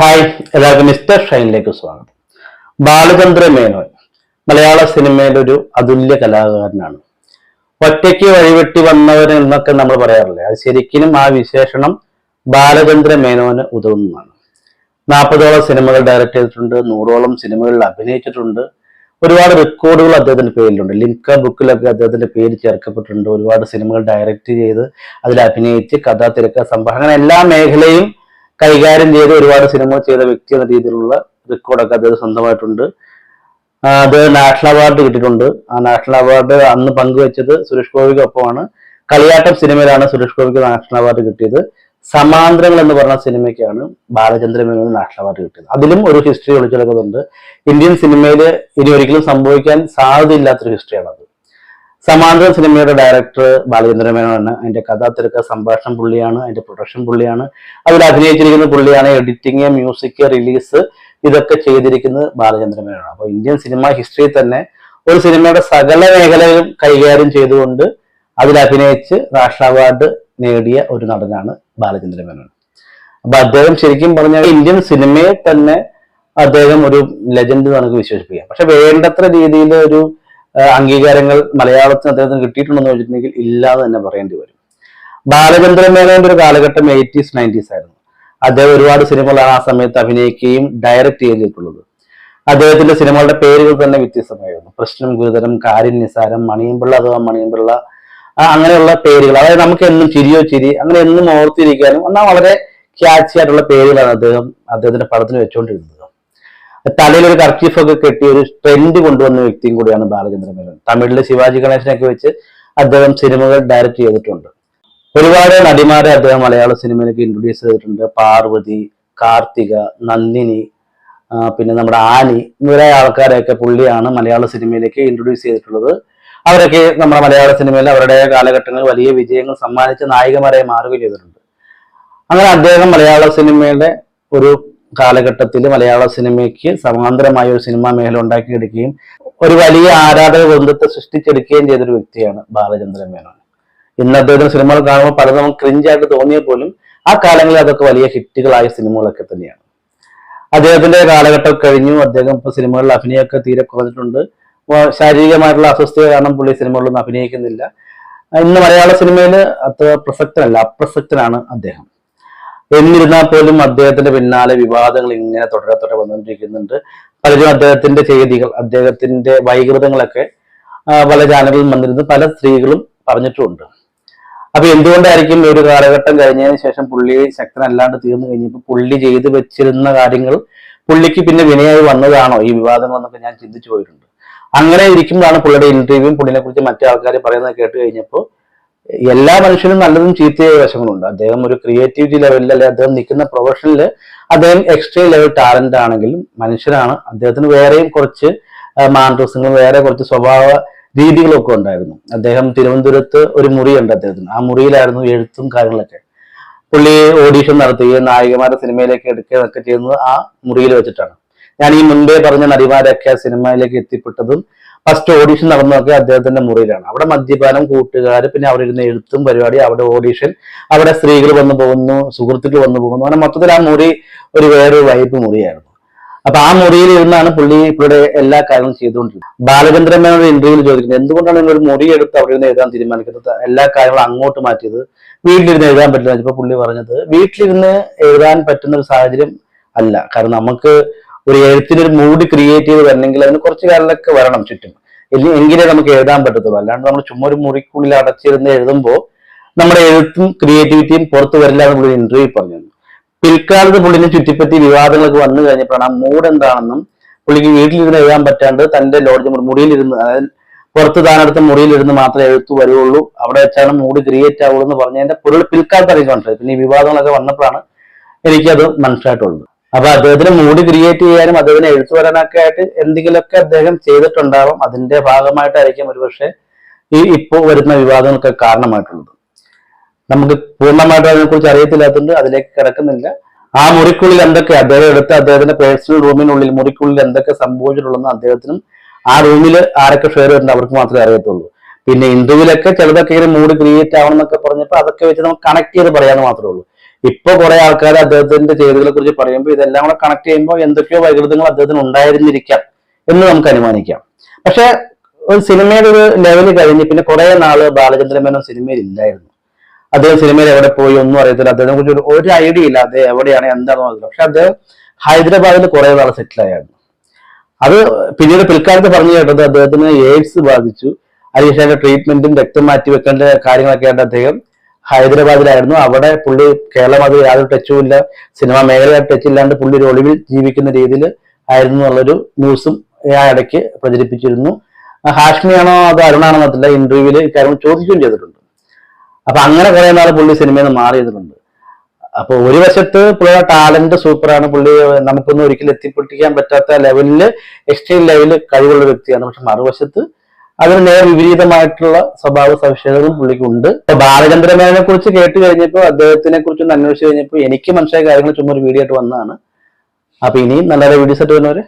Hi എല്ലാവർക്കും mister ഷൈനിലേക്ക് സ്വാഗതം. ബാലചന്ദ്ര മേനോൻ മലയാള സിനിമയിലെ ഒരു അതുല്യ കലാകാരനാണ്. ഒറ്റയ്ക്ക് വഴിവെട്ടി വന്നവൻ എന്നൊക്കെ നമ്മൾ പറയാറില്ലേ? അത് ശരിക്കും ആ വിശേഷണം ബാലചന്ദ്ര മേനോന് ഉതകുന്നതാണ്. നാൽപ്പതോളം സിനിമകൾ ഡയറക്റ്റ് ചെയ്തിട്ടുണ്ട് നൂറോളം സിനിമകളിൽ അഭിനയിച്ചിട്ടുണ്ട്. ഒരുപാട് റെക്കോർഡുകൾ അദ്ദേഹത്തിന്റെ പേരിലുണ്ട്. ലിംക ബുക്കിലൊക്കെ അദ്ദേഹത്തിന്റെ പേര് ചേർക്കപ്പെട്ടിട്ടുണ്ട്. ഒരുപാട് സിനിമകൾ ഡയറക്റ്റ് ചെയ്ത് അതിൽ അഭിനയിച്ച് കഥ തിരക്ക അങ്ങനെ എല്ലാ മേഖലയും കൈകാര്യം ചെയ്ത് ഒരുപാട് സിനിമകൾ ചെയ്ത വ്യക്തി എന്ന രീതിയിലുള്ള റെക്കോർഡൊക്കെ അദ്ദേഹം സ്വന്തമായിട്ടുണ്ട്. അത് നാഷണൽ അവാർഡ് കിട്ടിയിട്ടുണ്ട്. ആ നാഷണൽ അവാർഡ് അന്ന് പങ്കുവെച്ചത് സുരേഷ് ഗോപിക്കൊപ്പമാണ്. കളിയാട്ടം സിനിമയിലാണ് സുരേഷ് ഗോപിക്ക് നാഷണൽ അവാർഡ് കിട്ടിയത്. സമാന്തരങ്ങൾ എന്ന് പറഞ്ഞ സിനിമയ്ക്കാണ് ബാലചന്ദ്ര മേനോന് നാഷണൽ അവാർഡ് കിട്ടിയത്. അതിലും ഒരു ഹിസ്റ്ററി ഒളിച്ചെടുക്കുന്നുണ്ട്. ഇന്ത്യൻ സിനിമയിൽ ഇനി ഒരിക്കലും സംഭവിക്കാൻ സാധ്യതയില്ലാത്തൊരു ഹിസ്റ്ററിയാണത് സമാന്തരം സിനിമയുടെ ഡയറക്ടർ ബാലചന്ദ്ര മേനോനാണ് അതിന്റെ കഥാ തിരക്ക സംഭാഷണം പുള്ളിയാണ് അതിന്റെ പ്രൊഡക്ഷൻ പുള്ളിയാണ്. അതിൽ അഭിനയിച്ചിരിക്കുന്ന പുള്ളിയാണ് എഡിറ്റിങ് മ്യൂസിക് റിലീസ് ഇതൊക്കെ ചെയ്തിരിക്കുന്നത് ബാലചന്ദ്ര മേനോനാണ് അപ്പോൾ ഇന്ത്യൻ സിനിമ ഹിസ്റ്ററിയിൽ തന്നെ ഒരു സിനിമയുടെ സകല മേഖലയും കൈകാര്യം ചെയ്തുകൊണ്ട് അതിൽ അഭിനയിച്ച് നാഷണൽ അവാർഡ് നേടിയ ഒരു നടനാണ് ബാലചന്ദ്ര മേനോൻ അപ്പൊ അദ്ദേഹം ശരിക്കും പറഞ്ഞാൽ ഇന്ത്യൻ സിനിമയെ തന്നെ അദ്ദേഹം ഒരു ലെജൻഡ് നമുക്ക് വിശേഷിപ്പിക്കാം. പക്ഷെ വേണ്ടത്ര രീതിയിൽ ഒരു അംഗീകാരങ്ങൾ മലയാളത്തിന് അദ്ദേഹത്തിന് കിട്ടിയിട്ടുണ്ടെന്ന് വെച്ചിട്ടുണ്ടെങ്കിൽ ഇല്ലാതെ തന്നെ പറയേണ്ടി വരും. ബാലചന്ദ്ര മേനോന്റെ ഒരു കാലഘട്ടം എയ്റ്റീസ് നയന്റീസ് ആയിരുന്നു. അദ്ദേഹം ഒരുപാട് സിനിമകളാണ് ആ സമയത്ത് അഭിനയിക്കുകയും ഡയറക്റ്റ് ചെയ്യുകയും ചെയ്തിട്ടുള്ളത്. അദ്ദേഹത്തിന്റെ സിനിമകളുടെ പേരുകൾ തന്നെ വ്യത്യസ്തമായിരുന്നു. പ്രശ്നം ഗുരുതരം കാര്യം നിസാരം മണിയമ്പിള്ള അഥവാ മണിയമ്പിള്ള അങ്ങനെയുള്ള പേരുകൾ. അതായത് നമുക്ക് എന്നും ചിരിയോ ചിരി അങ്ങനെ എന്നും ഓർത്തിരിക്കാനും എന്നാൽ വളരെ ക്യാച്ചി ആയിട്ടുള്ള പേരുകളാണ് അദ്ദേഹം അദ്ദേഹത്തിന്റെ പടത്തിന് വെച്ചുകൊണ്ടിരുന്നത്. തലയിൽ ഒരു കർച്ചീഫൊക്കെ കെട്ടി ഒരു ട്രെൻഡ് കൊണ്ടുവന്ന വ്യക്തിയും കൂടിയാണ് ബാലചന്ദ്ര മേനോൻ. തമിഴിലെ ശിവാജി ഗണേശനൊക്കെ വെച്ച് അദ്ദേഹം സിനിമകൾ ഡയറക്റ്റ് ചെയ്തിട്ടുണ്ട്. ഒരുപാട് നടിമാരെ അദ്ദേഹം മലയാള സിനിമയിലേക്ക് ഇൻട്രൊഡ്യൂസ് ചെയ്തിട്ടുണ്ട്. പാർവതി കാർത്തിക നന്ദിനി പിന്നെ നമ്മുടെ ആനി ഇവരായ ആൾക്കാരെയൊക്കെ പുള്ളിയാണ് മലയാള സിനിമയിലേക്ക് ഇൻട്രൊഡ്യൂസ് ചെയ്തിട്ടുള്ളത്. അവരൊക്കെ നമ്മുടെ മലയാള സിനിമയിൽ അവരുടെ കാലഘട്ടങ്ങളിൽ വലിയ വിജയങ്ങൾ സമ്മാനിച്ച നായികമാരായി മാറുകയും ചെയ്തിട്ടുണ്ട്. അങ്ങനെ അദ്ദേഹം മലയാള സിനിമയുടെ ഒരു കാലഘട്ടത്തിൽ മലയാള സിനിമയ്ക്ക് സമാന്തരമായ ഒരു സിനിമാ മേഖല ഉണ്ടാക്കിയെടുക്കുകയും ഒരു വലിയ ആരാധക ബന്ധത്തെ സൃഷ്ടിച്ചെടുക്കുകയും ചെയ്തൊരു വ്യക്തിയാണ് ബാലചന്ദ്രൻ മേനോൻ. ഇന്ന് അദ്ദേഹത്തിന്റെ സിനിമകൾ കാണുമ്പോൾ പലതും ക്രിഞ്ചായിട്ട് തോന്നിയ പോലും ആ കാലങ്ങളിൽ അതൊക്കെ വലിയ ഹിറ്റുകളായ സിനിമകളൊക്കെ തന്നെയാണ്. അദ്ദേഹത്തിന്റെ കാലഘട്ടം കഴിഞ്ഞു. അദ്ദേഹം ഇപ്പൊ സിനിമകളിൽ അഭിനയമൊക്കെ തീരെ കുറഞ്ഞിട്ടുണ്ട്. ശാരീരികമായിട്ടുള്ള അസ്വസ്ഥത കാരണം പുള്ളി സിനിമകളിലൊന്നും അഭിനയിക്കുന്നില്ല. ഇന്ന് മലയാള സിനിമയിൽ അത്ര പ്രസക്തനല്ല അപ്രസക്തനാണ് അദ്ദേഹം. എന്നിരുന്നാൽ പോലും അദ്ദേഹത്തിന്റെ പിന്നാലെ വിവാദങ്ങൾ ഇങ്ങനെ തുടരെ തുടരെ വന്നുകൊണ്ടിരിക്കുന്നുണ്ട്. പലരും അദ്ദേഹത്തിന്റെ ചെയ്തികൾ അദ്ദേഹത്തിന്റെ വൈകൃതങ്ങളൊക്കെ പല ചാനലുകളിൽ വന്നിരുന്നു. പല സ്ത്രീകളും പറഞ്ഞിട്ടുമുണ്ട്. അപ്പൊ എന്തുകൊണ്ടായിരിക്കും ഒരു കാലഘട്ടം കഴിഞ്ഞതിന് ശേഷം പുള്ളി ശക്തനല്ലാണ്ട് തീർന്നു കഴിഞ്ഞപ്പോൾ പുള്ളി ചെയ്തു വെച്ചിരുന്ന കാര്യങ്ങൾ പുള്ളിക്ക് പിന്നെ വിനയായി വന്നതാണോ? ഈ വിവാദങ്ങൾ എന്നൊക്കെ ഞാൻ ചിന്തിച്ചു പോയിട്ടുണ്ട്. അങ്ങനെ ഇരിക്കുമ്പോഴാണ് പുള്ളിയുടെ ഇന്റർവ്യൂവും പുള്ളിനെ കുറിച്ച് മറ്റു ആൾക്കാർ പറയുന്നത് കേട്ട് കഴിഞ്ഞപ്പോൾ എല്ലാ മനുഷ്യനും നല്ലതും ചീത്തയായ വശങ്ങളുണ്ട്. അദ്ദേഹം ഒരു ക്രിയേറ്റിവിറ്റി ലെവലിൽ അല്ലെ അദ്ദേഹം നിൽക്കുന്ന പ്രൊഫഷനിൽ അദ്ദേഹം എക്സ്ട്രാ ലെവൽ ടാലന്റ് ആണെങ്കിലും മനുഷ്യനാണ്. അദ്ദേഹത്തിന് വേറെയും കുറച്ച് മാൻഡ്രസുകളും വേറെ കുറച്ച് സ്വഭാവ രീതികളൊക്കെ ഉണ്ടായിരുന്നു. അദ്ദേഹം തിരുവനന്തപുരത്ത് ഒരു മുറിയുണ്ട് അദ്ദേഹത്തിന്. ആ മുറിയിലായിരുന്നു എഴുത്തും കാര്യങ്ങളൊക്കെ. പുള്ളി ഓഡീഷൻ നടത്തുകയും നായികമാരെ സിനിമയിലേക്ക് എടുക്കുകയും ഒക്കെ ചെയ്യുന്നത് ആ മുറിയിൽ വെച്ചിട്ടാണ്. ഞാൻ ഈ മുൻപേ പറഞ്ഞ നടിമാരൊക്കെ സിനിമയിലേക്ക് എത്തിപ്പെട്ടതും ഫസ്റ്റ് ഓഡീഷൻ നടന്നതൊക്കെ അദ്ദേഹത്തിന്റെ മുറിയിലാണ്. അവിടെ മദ്യപാനം കൂട്ടുകാർ പിന്നെ അവിടെ ഇരുന്ന് എഴുത്തും പരിപാടി അവിടെ ഓഡീഷൻ അവിടെ സ്ത്രീകൾ വന്നു പോകുന്നു സുഹൃത്തുക്കൾ വന്നു പോകുന്നു. അങ്ങനെ മൊത്തത്തിൽ ആ മുറി ഒരു വേറൊരു വൈബ് മുറിയായിരുന്നു. അപ്പൊ ആ മുറിയിൽ ഇരുന്നാണ് പുള്ളി പുള്ളിയുടെ എല്ലാ കാര്യങ്ങളും ചെയ്തുകൊണ്ടിരുന്നത്. ബാലചന്ദ്രൻ മേനോട് ഇന്റർവ്യൂവിൽ ചോദിക്കുന്നത് എന്തുകൊണ്ടാണ് നിങ്ങൾ ഒരു മുറി എടുത്ത് അവിടെ ഇരുന്ന് എഴുതാൻ തീരുമാനിക്കുന്നത്? എല്ലാ കാര്യങ്ങളും അങ്ങോട്ട് മാറ്റിയത് വീട്ടിലിരുന്ന് എഴുതാൻ പറ്റില്ല. ഇപ്പൊ പുള്ളി പറഞ്ഞത് വീട്ടിലിരുന്ന് എഴുതാൻ പറ്റുന്ന ഒരു സാഹചര്യം അല്ല. കാരണം നമുക്ക് ഒരു എഴുത്തിനൊരു മൂഡ് ക്രിയേറ്റ് ചെയ്ത് വരണമെങ്കിൽ അതിന് കുറച്ച് കാലത്തൊക്കെ വരണം ചുറ്റും. എങ്കിലേ നമുക്ക് എഴുതാൻ പറ്റത്തുള്ളൂ. അല്ലാണ്ട് നമ്മൾ ചുമ്മാ ഒരു മുറിക്കുള്ളിൽ അടച്ചിരുന്ന് എഴുതുമ്പോൾ നമ്മുടെ എഴുത്തും ക്രിയേറ്റിവിറ്റിയും പുറത്തു വരില്ല എന്ന് പുള്ളി ഇന്റർവ്യൂ പറഞ്ഞു. പിൽക്കാലത്ത് പുള്ളിനെ ചുറ്റിപ്പറ്റി വിവാദങ്ങളൊക്കെ വന്നു കഴിഞ്ഞപ്പോഴാണ് ആ മൂഡ് എന്താണെന്നും പുള്ളിക്ക് വീട്ടിലിരുന്ന് എഴുതാൻ പറ്റാണ്ട് തന്റെ ലോഡ്ജ് മുറിയിലിരുന്ന് അതായത് പുറത്ത് താനടുത്ത മുറിയിലിരുന്ന് മാത്രമേ എഴുത്തു വരുള്ളൂ. അവിടെ വെച്ചാണ് മൂഡ് ക്രിയേറ്റ് ആവുള്ളൂ എന്ന് പറഞ്ഞതിന്റെ പൊരുൾ പിൽക്കാലത്ത് അറിയിച്ചു മനസ്സിലായി. പിന്നെ ഈ വിവാദങ്ങളൊക്കെ വന്നപ്പോഴാണ് എനിക്കത് മനസ്സിലായിട്ടുള്ളത്. അപ്പൊ അദ്ദേഹത്തിന് മൂടി ക്രിയേറ്റ് ചെയ്യാനും അദ്ദേഹത്തിന് എഴുത്തു വരാനൊക്കെ ആയിട്ട് എന്തെങ്കിലുമൊക്കെ അദ്ദേഹം ചെയ്തിട്ടുണ്ടാവും. അതിന്റെ ഭാഗമായിട്ടായിരിക്കും ഒരുപക്ഷെ ഈ ഇപ്പോൾ വരുന്ന വിവാദങ്ങൾക്ക് കാരണമായിട്ടുള്ളത്. നമുക്ക് പൂർണമായിട്ട് അതിനെക്കുറിച്ച് അറിയത്തില്ലാത്തതുകൊണ്ട് അതിലേക്ക് കിടക്കുന്നില്ല. ആ മുറിക്കുള്ളിൽ എന്തൊക്കെ അദ്ദേഹം എടുത്ത് അദ്ദേഹത്തിന്റെ പേഴ്സണൽ റൂമിനുള്ളിൽ മുറിക്കുള്ളിൽ എന്തൊക്കെ സംഭവിച്ചിട്ടുള്ളതെന്ന് അദ്ദേഹത്തിനും ആ റൂമിൽ ആരൊക്കെ ഷെയർ ചെയ്തിട്ടുണ്ട് അവർക്ക് മാത്രമേ അറിയത്തുള്ളൂ. പിന്നെ ഇന്ദുവിലൊക്കെ ചിലതൊക്കെ ഇങ്ങനെ മൂഡ് ക്രിയേറ്റ് ആവണം എന്നൊക്കെ പറഞ്ഞപ്പോൾ അതൊക്കെ വെച്ച് നമുക്ക് കണക്ട് ചെയ്ത് പറയാമെന്ന് മാത്രമേ ഉള്ളൂ. ഇപ്പൊ കുറെ ആൾക്കാർ അദ്ദേഹത്തിന്റെ ചെയ്തുകളെ കുറിച്ച് പറയുമ്പോൾ ഇതെല്ലാം കൂടെ കണക്ട് ചെയ്യുമ്പോൾ എന്തൊക്കെയോ വൈകൃതങ്ങൾ അദ്ദേഹത്തിന് ഉണ്ടായിരുന്നിരിക്കാം എന്ന് നമുക്ക് അനുമാനിക്കാം. പക്ഷെ ഒരു സിനിമയുടെ ഒരു ലെവൽ കഴിഞ്ഞ് പിന്നെ കുറെ നാൾ ബാലചന്ദ്രൻ മേനോൻ സിനിമയിൽ ഇല്ലായിരുന്നു. അദ്ദേഹം സിനിമയിൽ എവിടെ പോയി ഒന്നും അറിയത്തില്ല. അദ്ദേഹത്തെ കുറിച്ച് ഒരു- ഒരു ഐഡിയ ഇല്ല. അദ്ദേഹം എവിടെയാണ് എന്താണെന്ന് അറിയില്ല പക്ഷെ അദ്ദേഹം ഹൈദരാബാദിൽ കുറെ നാൾ സെറ്റിൽ ആയിരുന്നു അത് പിന്നീട് പിൽക്കാലത്ത് പറഞ്ഞു കേട്ടത് അദ്ദേഹത്തിന് എയ്ഡ്സ് ബാധിച്ചു. അതിനുശേഷം ട്രീറ്റ്മെന്റും രക്തം മാറ്റി വെക്കേണ്ട കാര്യങ്ങളൊക്കെ ആയിട്ട് അദ്ദേഹം ഹൈദരാബാദിലായിരുന്നു. അവിടെ പുള്ളി കേരളം അത് യാതൊരു ടച്ചും ഇല്ല സിനിമാ മേഖലയായിട്ട് ടച്ച് ഇല്ലാണ്ട് പുള്ളി ഒരു ഒളിവിൽ ജീവിക്കുന്ന രീതിയിൽ ആയിരുന്നു എന്നുള്ളൊരു ന്യൂസും ആ ഇടയ്ക്ക് പ്രചരിപ്പിച്ചിരുന്നു. ഹാഷ്മിയാണോ അത് അരുണാണോ എന്നറിയില്ല ഇന്റർവ്യൂവിൽ ഇക്കാര്യം ചോദിക്കുകയും ചെയ്തിട്ടുണ്ട്. അപ്പൊ അങ്ങനെ കുറെ നാൾ പുള്ളി സിനിമയിൽ നിന്ന് മാറി ചെയ്തിട്ടുണ്ട് അപ്പൊ ഒരു വശത്ത് പുള്ളിയുടെ ടാലന്റ് സൂപ്പറാണ്. പുള്ളി നമുക്കൊന്നും ഒരിക്കലും എത്തിപ്പിടിക്കാൻ പറ്റാത്ത ലെവലിൽ എക്സ്ട്രീം ലെവലിൽ കഴിവുള്ള വ്യക്തിയാണ്. പക്ഷെ മറുവശത്ത് അതിന് നേർ വിപരീതമായിട്ടുള്ള സ്വഭാവ സവിശേഷതകളും പുള്ളിക്ക് ഉണ്ട് ഇപ്പൊ ബാലചന്ദ്രമേനെ കുറിച്ച് കേട്ട് കഴിഞ്ഞപ്പോൾ അദ്ദേഹത്തിനെ കുറിച്ച് ഒന്ന് അന്വേഷിച്ച് കഴിഞ്ഞപ്പോൾ എനിക്ക് മനസ്സിലായ കാര്യങ്ങൾ ചുമ്മാ ഒരു വീഡിയോ ആയിട്ട് വന്നതാണ്. അപ്പൊ ഇനിയും നല്ല വീഡിയോസ് ആയിട്ട് വരുന്നവരെ